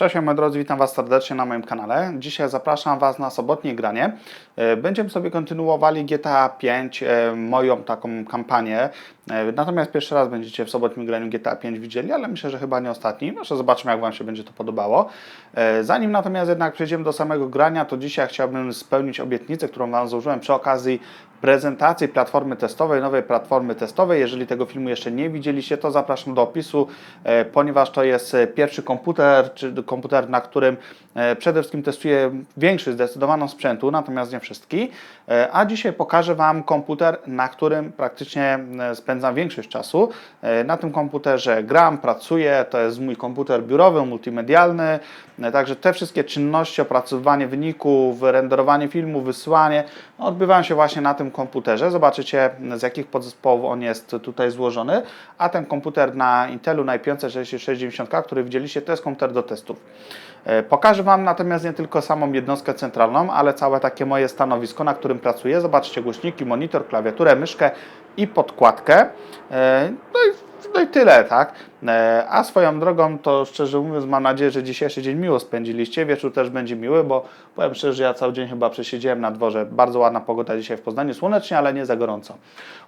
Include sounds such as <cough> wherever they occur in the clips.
Cześć moi drodzy, witam Was serdecznie na moim kanale. Dzisiaj zapraszam Was na sobotnie granie. E, Będziemy sobie kontynuowali GTA 5, e, moją taką kampanię. E, Natomiast pierwszy raz będziecie w sobotnim graniu GTA 5 widzieli, ale myślę, że chyba nie ostatni. Jeszcze zobaczymy, jak Wam się będzie to podobało. Zanim natomiast jednak przejdziemy do samego grania, to dzisiaj chciałbym spełnić obietnicę, którą Wam złożyłem przy okazji prezentacji platformy testowej, nowej platformy testowej. Jeżeli tego filmu jeszcze nie widzieliście, to zapraszam do opisu, e, ponieważ to jest e, pierwszy komputer, czy komputer, na którym e, przede wszystkim testuję większość zdecydowaną sprzętu, natomiast nie wszystki. A dzisiaj pokażę Wam komputer, na którym praktycznie spędzam większość czasu. Na tym komputerze gram, pracuję, to jest mój komputer biurowy, multimedialny, także te wszystkie czynności, opracowywanie wyników, renderowanie filmu, wysyłanie, no, odbywają się właśnie na tym komputerze. Zobaczycie z jakich podzespołów on jest tutaj złożony, a ten komputer na Intelu na i5 6690, który widzieliście, to jest komputer do testów. E, Pokażę Wam natomiast nie tylko samą jednostkę centralną, ale całe takie moje stanowisko, na którym pracuję. Zobaczcie głośniki, monitor, klawiaturę, myszkę i podkładkę. E, No i, no i tyle, tak? E, A swoją drogą, to szczerze mówiąc, mam nadzieję, że dzisiejszy dzień miło spędziliście. Wieczór też będzie miły, bo powiem szczerze, że ja cały dzień chyba przesiedziałem na dworze. Bardzo ładna pogoda dzisiaj w Poznaniu, słonecznie, ale nie za gorąco.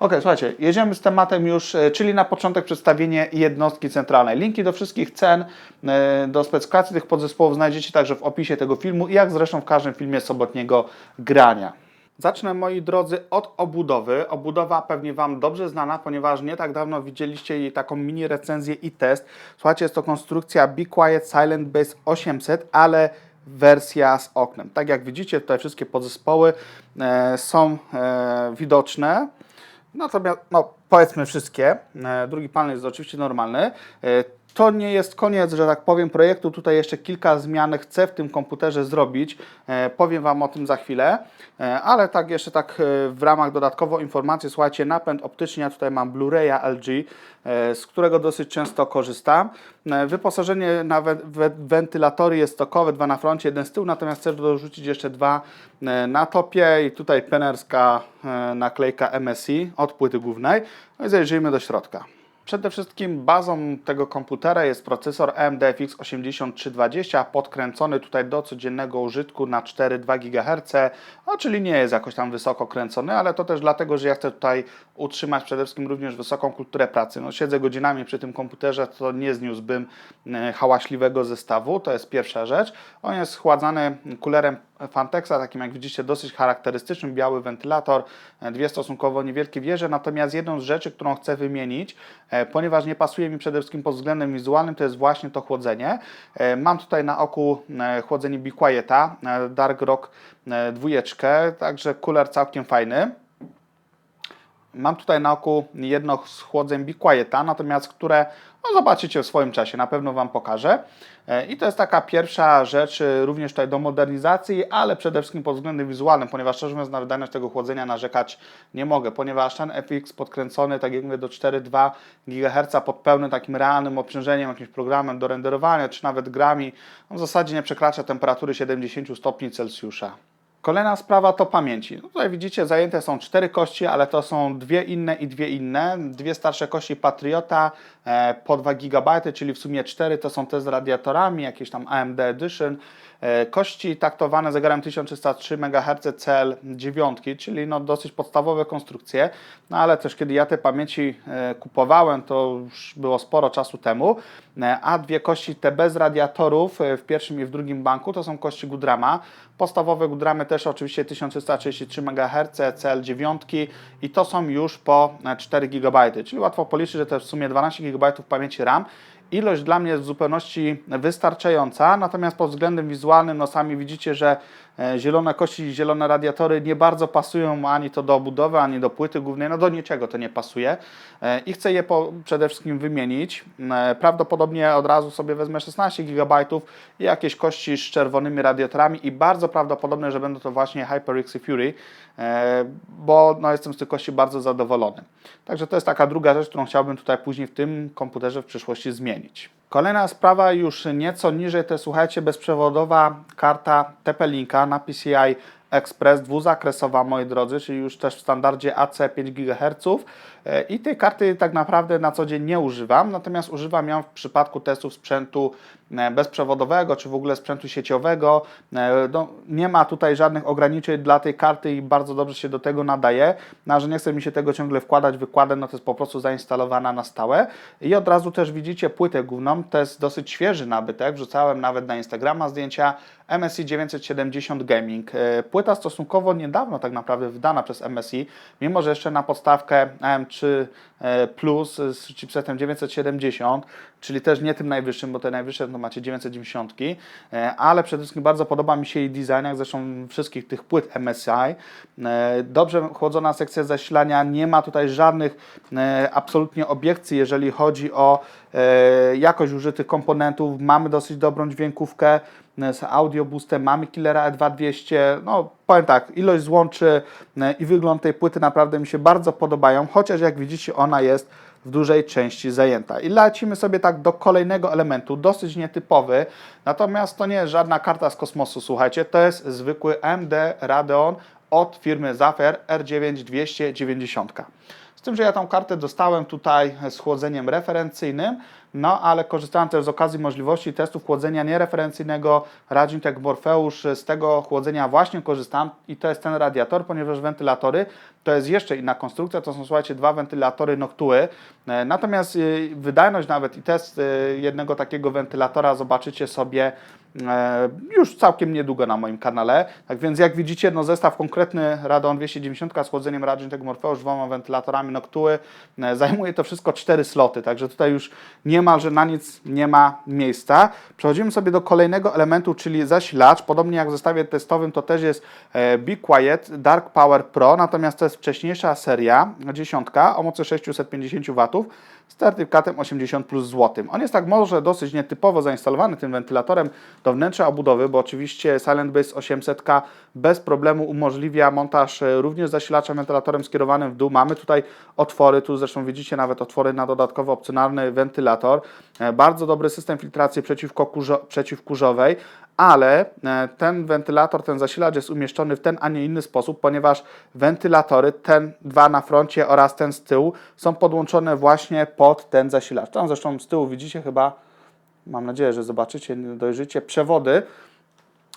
Ok, słuchajcie, jedziemy z tematem już, e, czyli na początek przedstawienie jednostki centralnej. Linki do wszystkich cen, e, do specyfikacji tych podzespołów znajdziecie także w opisie tego filmu, jak zresztą w każdym filmie sobotniego grania. Zacznę, moi drodzy, od obudowy. Obudowa pewnie Wam dobrze znana, ponieważ nie tak dawno widzieliście jej taką mini recenzję i test. Słuchajcie, jest to konstrukcja Be Quiet Silent Base 800, ale wersja z oknem. Tak jak widzicie, tutaj wszystkie podzespoły e, są e, widoczne. Natomiast, no, powiedzmy wszystkie. E, Drugi panel jest oczywiście normalny. E, To nie jest koniec, że tak powiem, projektu. Tutaj jeszcze kilka zmian chcę w tym komputerze zrobić. E, Powiem Wam o tym za chwilę. E, Ale tak jeszcze tak e, w ramach dodatkowo informacji, słuchajcie, napęd optyczny, ja tutaj mam Blu-raya LG, e, z którego dosyć często korzystam. E, Wyposażenie na we- we- wentylatory jest stokowe, dwa na froncie, jeden z tyłu, natomiast chcę dorzucić jeszcze dwa e, na topie i tutaj penerska e, naklejka MSI od płyty głównej. No i zajrzyjmy do środka. Przede wszystkim bazą tego komputera jest procesor AMD FX 8320, podkręcony tutaj do codziennego użytku na 4,2 GHz, no, czyli nie jest jakoś tam wysoko kręcony, ale to też dlatego, że ja chcę tutaj utrzymać przede wszystkim również wysoką kulturę pracy. No, siedzę godzinami przy tym komputerze, to nie zniósłbym e, hałaśliwego zestawu, to jest pierwsza rzecz. On jest schładzany kulerem Fantexa, takim jak widzicie dosyć charakterystycznym, biały wentylator, e, dwie stosunkowo niewielkie wieże, natomiast jedną z rzeczy, którą chcę wymienić, e, ponieważ nie pasuje mi przede wszystkim pod względem wizualnym, to jest właśnie to chłodzenie. E, Mam tutaj na oku chłodzenie Be Quieta, Dark Rock dwójeczkę, także kuler całkiem fajny. Mam tutaj na oku jedno z chłodzeń Be Quieta, natomiast które no zobaczycie w swoim czasie, na pewno Wam pokażę. E, I to jest taka pierwsza rzecz e, również tutaj do modernizacji, ale przede wszystkim pod względem wizualnym, ponieważ szczerze mówiąc na wydajność tego chłodzenia narzekać nie mogę, ponieważ ten FX podkręcony, tak jak mówię, do 4,2 GHz pod pełnym takim realnym obciążeniem, jakimś programem do renderowania, czy nawet grami, on w zasadzie nie przekracza temperatury 70 stopni Celsjusza. Kolejna sprawa to pamięci. No tutaj widzicie, zajęte są cztery kości, ale to są dwie inne i dwie inne. Dwie starsze kości Patriota e, po 2 GB, czyli w sumie cztery to są te z radiatorami, jakieś tam AMD Edition. E, kości taktowane zegarem 1303 MHz CL9, czyli no dosyć podstawowe konstrukcje, no ale też kiedy ja te pamięci e, kupowałem, to już było sporo czasu temu, e, a dwie kości te bez radiatorów w pierwszym i w drugim banku to są kości Gudrama. Podstawowe Gudramy też oczywiście 1333 MHz CL9 i to są już po e, 4 GB, czyli łatwo policzyć, że to w sumie 12 GB pamięci RAM. Ilość dla mnie jest w zupełności wystarczająca, natomiast pod względem wizualnym, no sami widzicie, że zielone kości i zielone radiatory nie bardzo pasują ani to do obudowy, ani do płyty głównej, no do niczego to nie pasuje E, i chcę je po, przede wszystkim wymienić. E, Prawdopodobnie od razu sobie wezmę 16 GB i jakieś kości z czerwonymi radiatorami i bardzo prawdopodobne, że będą to właśnie HyperX i Fury, e, bo no, jestem z tych kości bardzo zadowolony. Także to jest taka druga rzecz, którą chciałbym tutaj później w tym komputerze w przyszłości zmienić. Kolejna sprawa już nieco niżej to słuchajcie, bezprzewodowa karta TP-Linka na PCI Express, dwuzakresowa, moi drodzy, czyli już też w standardzie AC 5 GHz. I tej karty tak naprawdę na co dzień nie używam, natomiast używam ją w przypadku testów sprzętu e, bezprzewodowego, czy w ogóle sprzętu sieciowego. E, No, nie ma tutaj żadnych ograniczeń dla tej karty i bardzo dobrze się do tego nadaje. No, że nie chce mi się tego ciągle wkładać, wykładem, no to jest po prostu zainstalowana na stałe. I od razu też widzicie płytę główną, to jest dosyć świeży nabytek, wrzucałem nawet na Instagrama zdjęcia MSI 970 Gaming. E, Płyta stosunkowo niedawno tak naprawdę wydana przez MSI, mimo że jeszcze na podstawkę AM3 e, Plus z chipsetem 970, czyli też nie tym najwyższym, bo te najwyższe to macie 990, e, ale przede wszystkim bardzo podoba mi się jej design, jak zresztą wszystkich tych płyt MSI. Dobrze chłodzona sekcja zasilania, nie ma tutaj żadnych absolutnie obiekcji, jeżeli chodzi o jakość użytych komponentów. Mamy dosyć dobrą dźwiękówkę e, z audio boostem, mamy Killera E E2200. No, powiem tak, ilość złączy e, i wygląd tej płyty naprawdę mi się bardzo podobają, chociaż jak widzicie, ona jest w dużej części zajęta. I lecimy sobie tak do kolejnego elementu, dosyć nietypowy, natomiast to nie jest żadna karta z kosmosu, słuchajcie, to jest zwykły AMD Radeon od firmy Zafer R9 290. Z tym, że ja tą kartę dostałem tutaj z chłodzeniem referencyjnym, no ale korzystałem też z okazji możliwości testów chłodzenia niereferencyjnego Ragintech Morpheus. Z tego chłodzenia właśnie korzystam i to jest ten radiator, ponieważ wentylatory to jest jeszcze inna konstrukcja, to są słuchajcie dwa wentylatory Noctue. E, Natomiast y, wydajność nawet i test y, jednego takiego wentylatora zobaczycie sobie e, już całkiem niedługo na moim kanale. Tak więc jak widzicie, no zestaw konkretny Radeon 290 z chłodzeniem Ragintech Morpheus, dwoma wentylatorami Noctue e, zajmuje to wszystko cztery sloty, także tutaj już niemalże na nic nie ma miejsca. Przechodzimy sobie do kolejnego elementu, czyli zasilacz. Podobnie jak w zestawie testowym to też jest e, Be Quiet Dark Power Pro, natomiast to jest wcześniejsza seria, dziesiątka o mocy 650 W certyfikatem 80 plus złotym. On jest tak może dosyć nietypowo zainstalowany tym wentylatorem do wnętrza obudowy, bo oczywiście Silent Base 800K bez problemu umożliwia montaż e, również zasilacza wentylatorem skierowanym w dół. Mamy tutaj otwory, tu zresztą widzicie nawet otwory na dodatkowo opcjonalny wentylator. E, Bardzo dobry system filtracji przeciwko kurzo, przeciwkurzowej, ale e, ten wentylator, ten zasilacz jest umieszczony w ten, a nie inny sposób, ponieważ wentylatory, ten dwa na froncie oraz ten z tyłu, są podłączone właśnie pod ten zasilacz. Tam zresztą z tyłu widzicie chyba, mam nadzieję, że zobaczycie, dojrzycie, przewody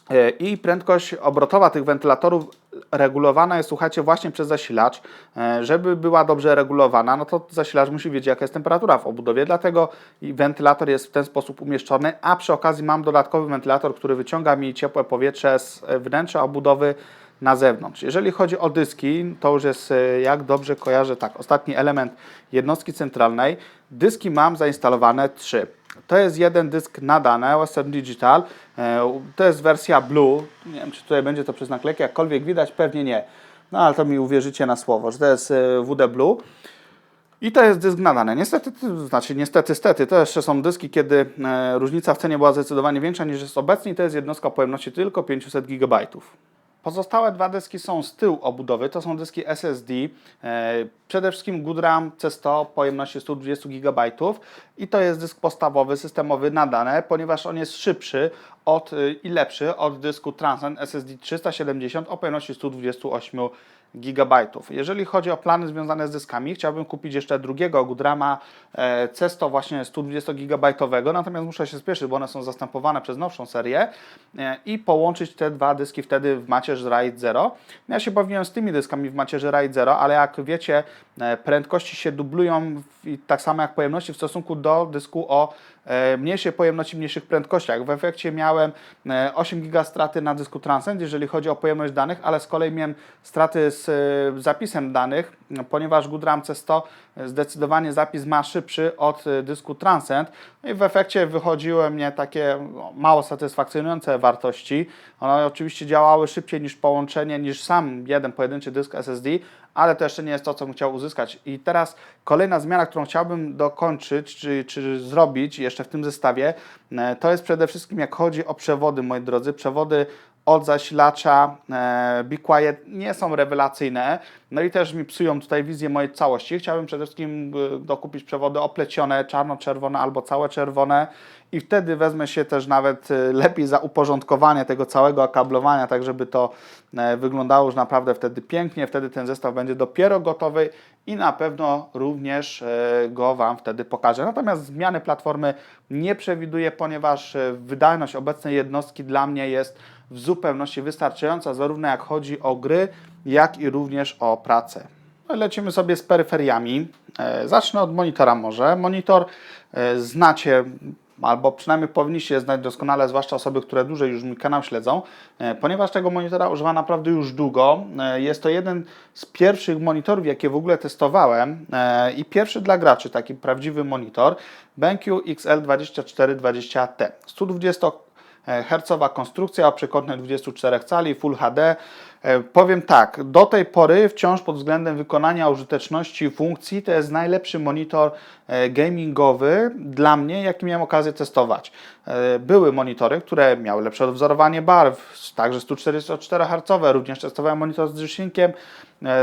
E, i prędkość obrotowa tych wentylatorów regulowana jest, słuchajcie, właśnie przez zasilacz. E, Żeby była dobrze regulowana, no to zasilacz musi wiedzieć, jaka jest temperatura w obudowie, dlatego wentylator jest w ten sposób umieszczony, a przy okazji mam dodatkowy wentylator, który wyciąga mi ciepłe powietrze z e, wnętrza obudowy na zewnątrz. Jeżeli chodzi o dyski, to już jest, e, jak dobrze kojarzę, tak, ostatni element jednostki centralnej. Dyski mam zainstalowane trzy. To jest jeden dysk nadany, Western Digital. E, To jest wersja Blue. Nie wiem, czy tutaj będzie to przez naklejkę, jakkolwiek widać, pewnie nie. No ale to mi uwierzycie na słowo, że to jest e, WD Blue. I to jest dysk nadany. Niestety, to znaczy niestety, stety, to jeszcze są dyski, kiedy e, różnica w cenie była zdecydowanie większa niż jest obecnie to jest jednostka pojemności tylko 500 GB. Pozostałe dwa dyski są z tyłu obudowy, to są dyski SSD, e, przede wszystkim Goodram C100 pojemności 120 GB i to jest dysk podstawowy, systemowy nadane, ponieważ on jest szybszy od, y, i lepszy od dysku Transcend SSD 370 o pojemności 128 GB. Jeżeli chodzi o plany związane z dyskami, chciałbym kupić jeszcze drugiego Goodrama e, C100 właśnie 120 GB, natomiast muszę się spieszyć, bo one są zastępowane przez nowszą serię e, i połączyć te dwa dyski wtedy w macierz RAID 0. Ja się bawiłem z tymi dyskami w macierzy RAID 0, ale jak wiecie, e, prędkości się dublują tak samo jak pojemności w stosunku do dysku o mniejszej pojemności, mniejszych prędkościach. W efekcie miałem e, 8 giga straty na dysku Transcend, jeżeli chodzi o pojemność danych, ale z kolei miałem straty z e, zapisem danych, ponieważ Goodram C100 zdecydowanie zapis ma szybszy od e, dysku Transcend no i w efekcie wychodziły mnie takie no, mało satysfakcjonujące wartości. One oczywiście działały szybciej niż połączenie, niż sam jeden pojedynczy dysk SSD, ale to jeszcze nie jest to, co bym chciał uzyskać. I teraz kolejna zmiana, którą chciałbym dokończyć, czy, czy zrobić jeszcze w tym zestawie, e, to jest przede wszystkim jak chodzi o przewody, moi drodzy, przewody od zasilacza e, Be Quiet nie są rewelacyjne, no i też mi psują tutaj wizję mojej całości. Chciałbym przede wszystkim e, dokupić przewody oplecione, czarno-czerwone albo całe czerwone i wtedy wezmę się też nawet e, lepiej za uporządkowanie tego całego okablowania, tak żeby to wyglądało już naprawdę wtedy pięknie, wtedy ten zestaw będzie dopiero gotowy i na pewno również go Wam wtedy pokażę. Natomiast zmiany platformy nie przewiduję, ponieważ wydajność obecnej jednostki dla mnie jest w zupełności wystarczająca, zarówno jak chodzi o gry, jak i również o pracę. No Lecimy sobie z peryferiami. E, Zacznę od monitora może. Monitor e, znacie, albo przynajmniej powinniście znać doskonale, zwłaszcza osoby, które dłużej już mój kanał śledzą, e, ponieważ tego monitora używam naprawdę już długo. Jest to jeden z pierwszych monitorów, jakie w ogóle testowałem i pierwszy dla graczy, taki prawdziwy monitor, BenQ XL2420T. 120 hercowa konstrukcja o przekątnej 24 cali, Full HD. E, Powiem tak, do tej pory wciąż pod względem wykonania użyteczności funkcji to jest najlepszy monitor e, gamingowy dla mnie, jaki miałem okazję testować. E, Były monitory, które miały lepsze odwzorowanie barw, także 144 Hz, również testowałem monitor z e,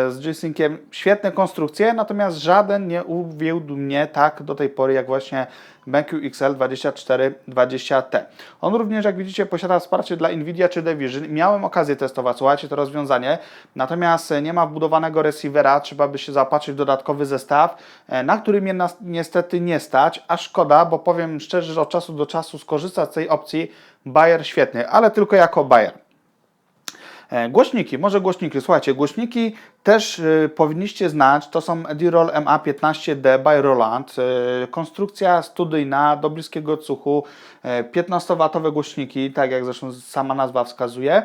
z G-Synciem. Świetne konstrukcje, natomiast żaden nie uwiódł mnie tak do tej pory jak właśnie BenQ XL2420T. On również, jak widzicie, posiada wsparcie dla NVIDIA czy Division. Miałem okazję testować, słuchajcie, to rozwiązanie, natomiast nie ma wbudowanego receivera, trzeba by się zaopatrzyć w dodatkowy zestaw, e, na który mnie niestety nie stać, a szkoda, bo powiem szczerze, że od czasu do czasu skorzystać z tej opcji Bayer świetny, ale tylko jako Bayer. E, Głośniki, może głośniki. Słuchajcie, głośniki też y, powinniście znać. To są Edirol MA15D by Roland. Y, konstrukcja studyjna, do bliskiego cuchu. E, 15W głośniki, tak jak zresztą sama nazwa wskazuje.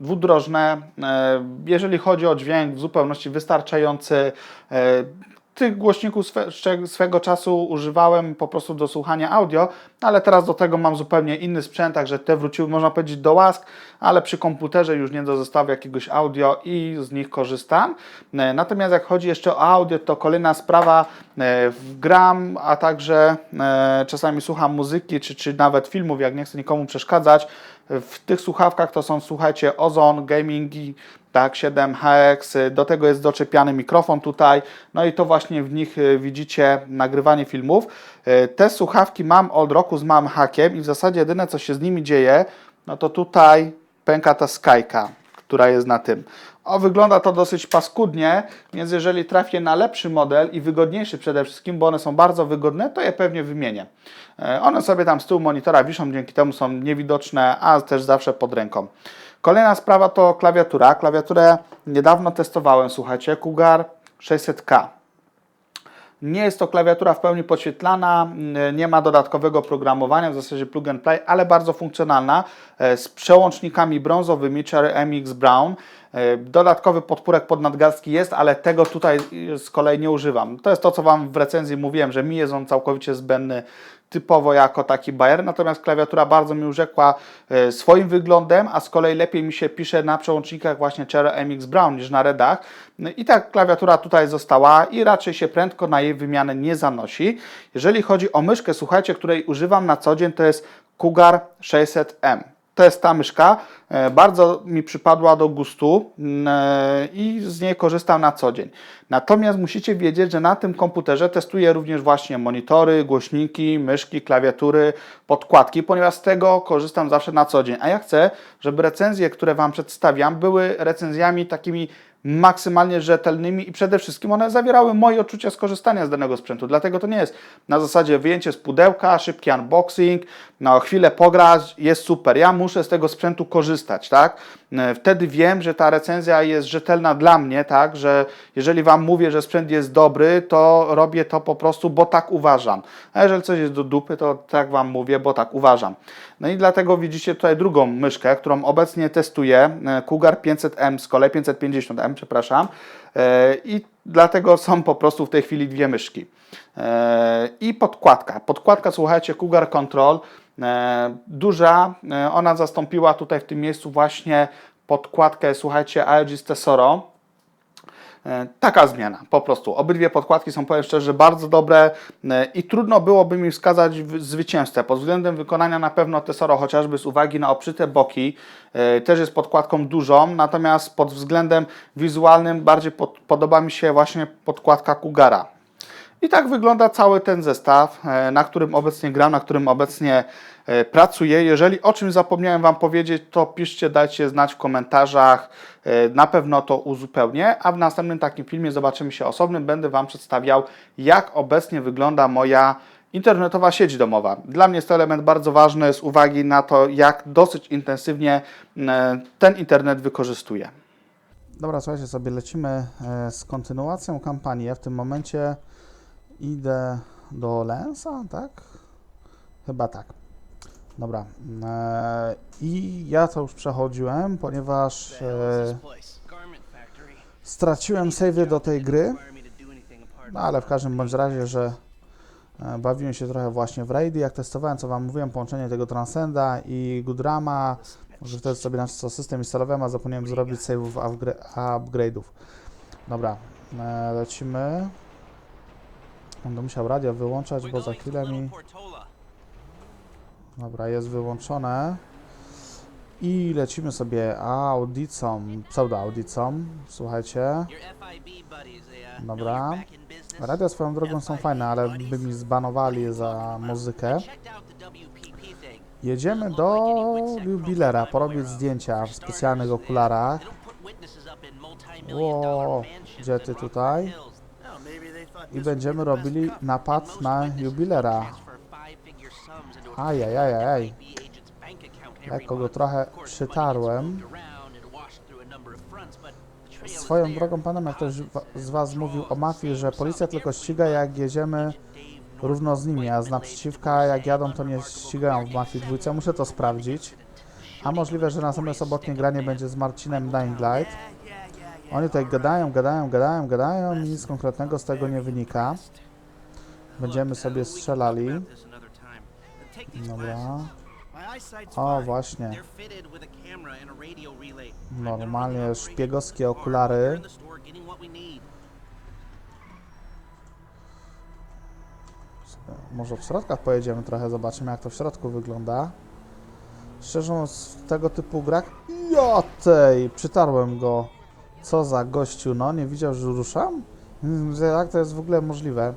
Dwudrożne. E, jeżeli chodzi o dźwięk, w zupełności wystarczający. Tych głośników swe, swego czasu używałem po prostu do słuchania audio, ale teraz do tego mam zupełnie inny sprzęt, także te wróciły, można powiedzieć, do łask, ale przy komputerze już nie do zestawu jakiegoś audio i z nich korzystam. E, Natomiast jak chodzi jeszcze o audio, to kolejna sprawa, e, gram, a także e, czasami słucham muzyki, czy, czy nawet filmów, jak nie chcę nikomu przeszkadzać. W tych słuchawkach to są, słuchajcie, Ozon, Gamingi, tak, 7HX, y, do tego jest doczepiany mikrofon tutaj, no i to właśnie w nich y, widzicie nagrywanie filmów. Y, Te słuchawki mam od roku z małym hakiem i w zasadzie jedyne co się z nimi dzieje, no to tutaj pęka ta skajka, która jest na tym. O, wygląda to dosyć paskudnie, więc jeżeli trafię na lepszy model i wygodniejszy przede wszystkim, bo one są bardzo wygodne, to je pewnie wymienię. E, One sobie tam z tyłu monitora wiszą, dzięki temu są niewidoczne, a też zawsze pod ręką. Kolejna sprawa to klawiatura. Klawiaturę niedawno testowałem, słuchajcie, Cougar 600K. Nie jest to klawiatura w pełni podświetlana, nie ma dodatkowego programowania, w zasadzie plug and play, ale bardzo funkcjonalna, e, z przełącznikami brązowymi Cherry MX Brown. E, Dodatkowy podpórek pod nadgarstki jest, ale tego tutaj z kolei nie używam. To jest to, co Wam w recenzji mówiłem, że mi jest on całkowicie zbędny typowo jako taki Bayer, natomiast klawiatura bardzo mi urzekła e, swoim wyglądem, a z kolei lepiej mi się pisze na przełącznikach właśnie Cherry MX Brown niż na Redach. No I ta klawiatura tutaj została i raczej się prędko na jej wymianę nie zanosi. Jeżeli chodzi o myszkę, słuchajcie, której używam na co dzień, to jest Cougar 600M. To jest ta myszka, e, bardzo mi przypadła do gustu mm, e, i z niej korzystam na co dzień. Natomiast musicie wiedzieć, że na tym komputerze testuję również właśnie monitory, głośniki, myszki, klawiatury, podkładki, ponieważ z tego korzystam zawsze na co dzień. A ja chcę, żeby recenzje, które Wam przedstawiam, były recenzjami takimi maksymalnie rzetelnymi i przede wszystkim one zawierały moje odczucia skorzystania z danego sprzętu. Dlatego to nie jest na zasadzie wyjęcie z pudełka, szybki unboxing, no chwilę pograć, jest super. Ja muszę z tego sprzętu korzystać, tak? E, Wtedy wiem, że ta recenzja jest rzetelna dla mnie, tak? Że jeżeli Wam mówię, że sprzęt jest dobry, to robię to po prostu, bo tak uważam. A jeżeli coś jest do dupy, to tak Wam mówię, bo tak uważam. No i dlatego widzicie tutaj drugą myszkę, którą obecnie testuję, e, Cougar 500M z kolei 550M, przepraszam. E, I dlatego są po prostu w tej chwili dwie myszki. E, I podkładka. Podkładka, słuchajcie, Cougar Control, duża. Ona zastąpiła tutaj w tym miejscu właśnie podkładkę, słuchajcie, z Tesoro. E, Taka zmiana, po prostu. Obydwie podkładki są, powiem szczerze, bardzo dobre e, i trudno byłoby mi wskazać zwycięzcę. Pod względem wykonania na pewno Tesoro, chociażby z uwagi na obszyte boki, e, też jest podkładką dużą, natomiast pod względem wizualnym bardziej pod, podoba mi się właśnie podkładka Kugara. I tak wygląda cały ten zestaw, na którym obecnie gram, na którym obecnie pracuję. Jeżeli o czymś zapomniałem Wam powiedzieć, to piszcie, dajcie znać w komentarzach. E, Na pewno to uzupełnię, a w następnym takim filmie zobaczymy się osobnym. Będę Wam przedstawiał, jak obecnie wygląda moja internetowa sieć domowa. Dla mnie jest to element bardzo ważny z uwagi na to, jak dosyć intensywnie e, ten internet wykorzystuję. Dobra, słuchajcie, sobie lecimy e, z kontynuacją kampanii. Ja w tym momencie idę do Lensa, tak? Chyba tak. Dobra. E, I ja to już przechodziłem, ponieważ e, straciłem savey do tej gry. No ale w każdym bądź razie, że e, bawiłem się trochę właśnie w raidy. Jak testowałem, co Wam mówiłem, połączenie tego Transcenda i Goodrama, że wtedy sobie na co system instalowałem, a zapomniałem zrobić save'ów upgra- upgrade'ów. Dobra, e, lecimy. Będę musiał radio wyłączać, bo za chwilę mi... Dobra, jest wyłączone. I lecimy sobie audicą, pseudo-audicą. Słuchajcie. Dobra. Radia swoją drogą są fajne, ale by mi zbanowali za muzykę. Jedziemy do jubilera, porobić zdjęcia w specjalnych okularach. Ło, gdzie ty tutaj? I będziemy robili napad na jubilera. Ajajajaj. Lekko go trochę przytarłem. Swoją drogą, panem, jak ktoś z Was mówił o mafii, że policja tylko ściga, jak jedziemy równo z nimi, a z naprzeciwka, jak jadą, to nie ścigają w mafii dwójce. Muszę to sprawdzić. A możliwe, że następne sobotnie granie będzie z Marcinem Dying Light. Oni tutaj gadają, gadają, gadają, gadają nic konkretnego z tego nie wynika. Będziemy sobie strzelali. Dobra. O, właśnie. Normalnie szpiegowskie okulary. Może w środkach pojedziemy trochę, zobaczymy jak to w środku wygląda. Szczerze mówiąc, w tego typu grach... Ja tej! Przytarłem go. Co za gościu, no? Nie widział, że ruszam? Mm, że Jak to jest w ogóle możliwe?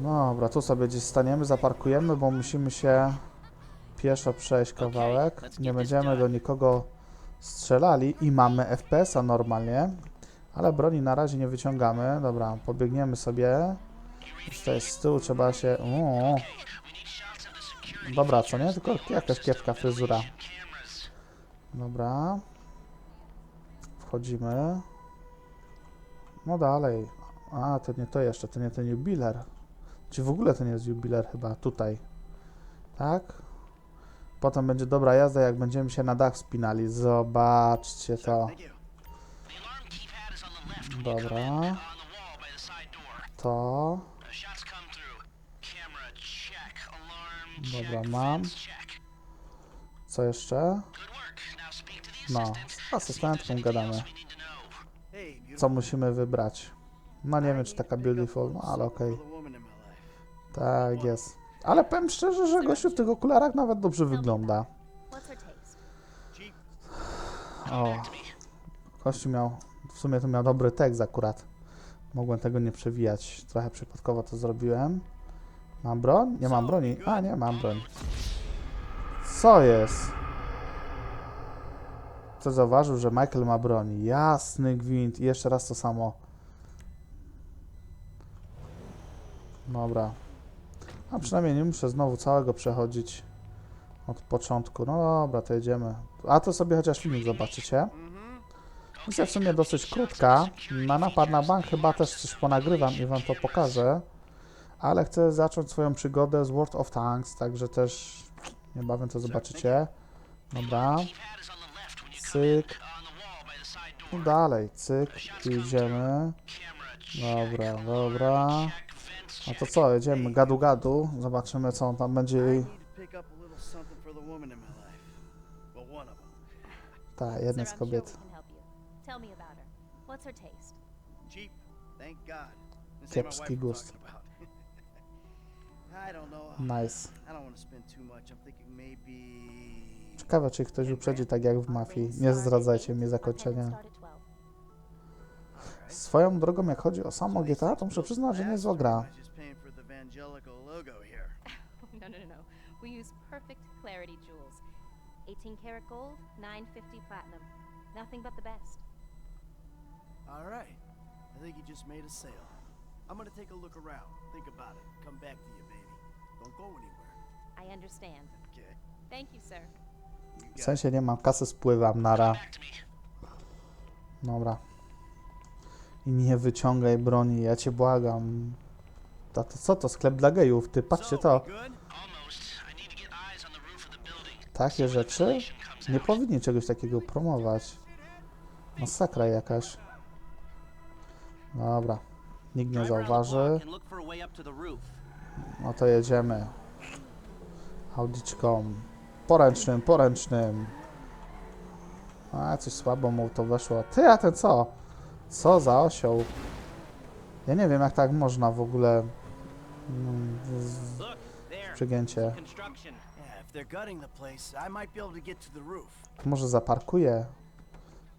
Dobra, tu sobie gdzieś staniemy, zaparkujemy, bo musimy się pieszo przejść kawałek. Nie będziemy do nikogo strzelali i mamy FPS-a normalnie, ale broni na razie nie wyciągamy. Dobra, pobiegniemy sobie. Już to jest z tyłu, trzeba się... Uuu. Dobra, co nie? Tylko jakaś kiepska fryzura. Dobra. Wchodzimy. No dalej. A, to nie to jeszcze, to nie ten jubiler. Czy w ogóle to nie jest jubiler chyba tutaj. Tak? Potem będzie dobra jazda, jak będziemy się na dach spinali. Zobaczcie to. Dobra. To. Dobra, mam. Co jeszcze? No, z asystentką gadamy. Co musimy wybrać? No nie wiem, czy taka beautiful, no ale okej. Tak jest. Ale powiem szczerze, że gościu w tych okularach nawet dobrze wygląda. O. Gościu miał, w sumie to miał dobry tekst akurat. Mogłem tego nie przewijać. Trochę przypadkowo to zrobiłem. Mam broń? Nie mam broni. A, nie, mam broń. Co jest? Co zauważył, że Michael ma broń. Jasny gwint. I jeszcze raz to samo. Dobra. A przynajmniej nie muszę znowu całego przechodzić od początku. No dobra, to jedziemy. A to sobie chociaż filmik zobaczycie. Misja w sumie dosyć krótka. Na napad na bank chyba też coś ponagrywam i wam to pokażę. Ale chcę zacząć swoją przygodę z World of Tanks, także też niebawem to zobaczycie. Dobra. Cyk. I dalej, cyk. Idziemy. Dobra, dobra. No to co, jedziemy gadu gadu. Zobaczymy co on tam będzie. I need to pick up a little something for the woman in my life. Well, one of them. Ta, jedna z kobiet. Kiepski gust. <laughs> Nice. Ciekawe, czy ktoś uprzedzi tak jak w Mafii. Nie zdradzajcie mi zakończenia. Start at 12. Swoją drogą, jak chodzi o samo GTA, to muszę przyznać, że niezła gra. <laughs> No, no, no, no. We use perfect clarity jewels. 18 karat gold, 950 platinum. Nothing but the best. All right. I think you just made a sale. I'm gonna take a look around, think about it, come back to you, baby. Don't go anywhere. I understand. Okay. Thank you, sir. W sensie nie mam kasy, spływam, nara. Dobra. I nie wyciągaj broni, ja cię błagam. A to co to, sklep dla gejów? Ty, patrzcie to. Takie rzeczy? Nie powinni czegoś takiego promować. Masakra jakaś. Dobra. Nikt nie zauważy. No to jedziemy. Audiczką. Poręcznym, poręcznym. A, coś słabo mu to weszło. Ty, a ten co? Co za osioł? Ja nie wiem, jak tak można w ogóle... mm. Przygięcie. Może zaparkuję?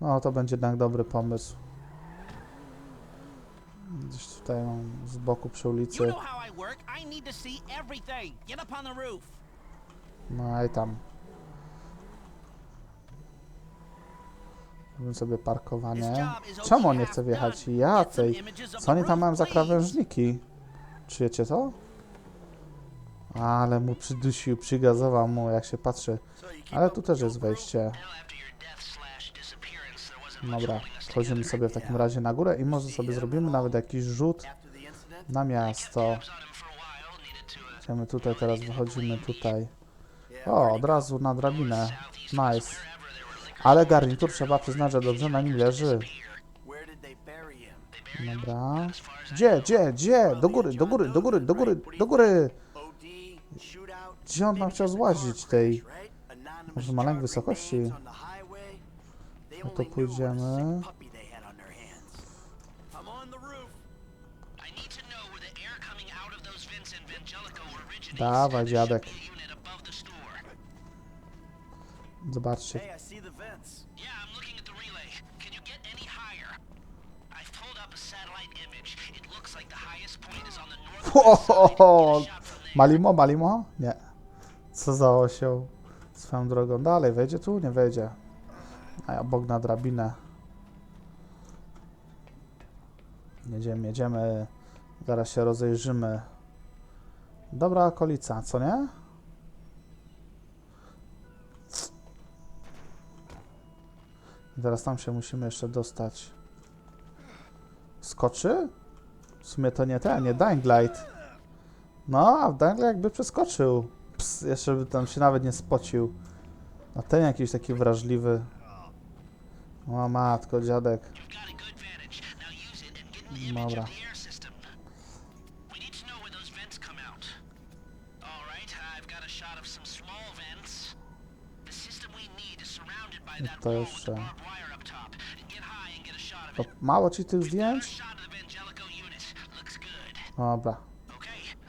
No, to będzie jednak dobry pomysł. Gdzieś tutaj mam z boku przy ulicy. how I work. I need to see everything. Get up on the roof. No i tam. Zrobimy sobie parkowanie. Czemu on nie chce wjechać? Ja tej. Co oni tam mają za krawężniki? Czujecie to? Ale mu przydusił, przygazował mu, jak się patrzy. Ale tu też jest wejście. Dobra, wchodzimy sobie w takim razie na górę i może sobie zrobimy nawet jakiś rzut na miasto. Uh, Idziemy tutaj, teraz wychodzimy tutaj. O, od razu na drabinę. Nice. Ale garnitur trzeba przyznać, że dobrze na nim leży. Dobra. Gdzie, gdzie, gdzie? Do góry, do góry, do góry, do góry, do góry! Gdzie on tam chciał złazić tej? Może ma lęk wysokości? No to pójdziemy. I'm on the there. <laughs> Malimo, Malimo? Nie. Co za osioł. Swoją drogą. Dalej, wejdzie tu? Nie wejdzie. A ja bok na drabinę. Jedziemy, jedziemy. Zaraz się rozejrzymy. Dobra okolica, co nie? I teraz tam się musimy jeszcze dostać. Skoczy? W sumie to nie ten, nie Dying Light. No, a Dying Light jakby przeskoczył. Ps, jeszcze by tam się nawet nie spocił. A ten jakiś taki wrażliwy. O matko, dziadek. Dobra. need to jeszcze. To mało ci tych zdjęć? Dobra.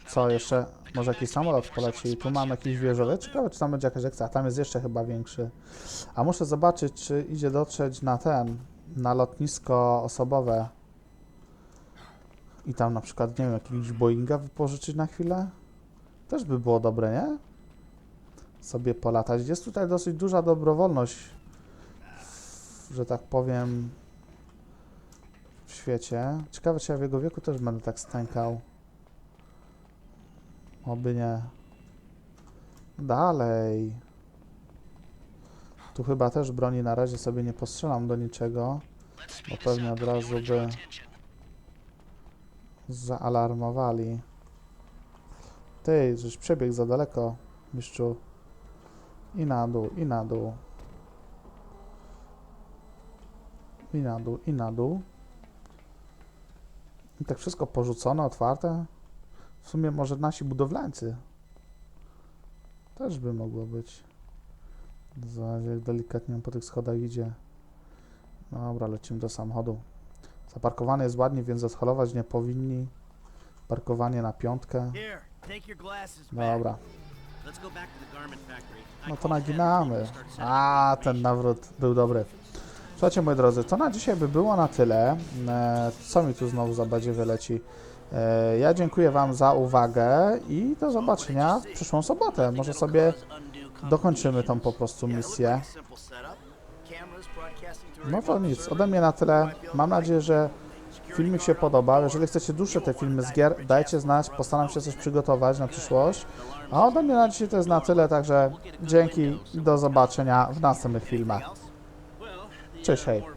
Co jeszcze? Może jakiś samolot poleci? Tu mam jakiś wieżowiec. Ciekawe, czy tam będzie jakaś akcja. Tam jest jeszcze chyba większy. A muszę zobaczyć, czy idzie dotrzeć na ten, na lotnisko osobowe. I tam na przykład, nie wiem, jakiegoś Boeinga wypożyczyć na chwilę? Też by było dobre, nie? Sobie polatać. Jest tutaj dosyć duża dobrowolność, że tak powiem, świecie. Ciekawe, czy ja w jego wieku też będę tak stękał. Oby nie. Dalej. Tu chyba też broni na razie sobie nie postrzelam do niczego, bo pewnie od razu by zaalarmowali. Ty, żeś przebiegł za daleko, mistrzu. I na dół, i na dół. I na dół, i na dół. I tak wszystko porzucone, otwarte. W sumie może nasi budowlańcy. Też by mogło być. Zobacz, jak delikatnie on po tych schodach idzie. Dobra, lecimy do samochodu. Zaparkowany jest ładnie, więc odholować nie powinni. Parkowanie na piątkę. Dobra, no to naginamy. A, ten nawrót był dobry. Słuchajcie, moi drodzy, to na dzisiaj by było na tyle. E, Co mi tu znowu za badzie wyleci? E, Ja dziękuję Wam za uwagę i do zobaczenia w przyszłą sobotę. Może sobie dokończymy tą po prostu misję. No to nic, ode mnie na tyle. Mam nadzieję, że filmik się podobał. Jeżeli chcecie dłuższe te filmy z gier, dajcie znać, postaram się coś przygotować na przyszłość. A ode mnie na dzisiaj to jest na tyle, także dzięki i do zobaczenia w następnych filmach. Cześć, hej.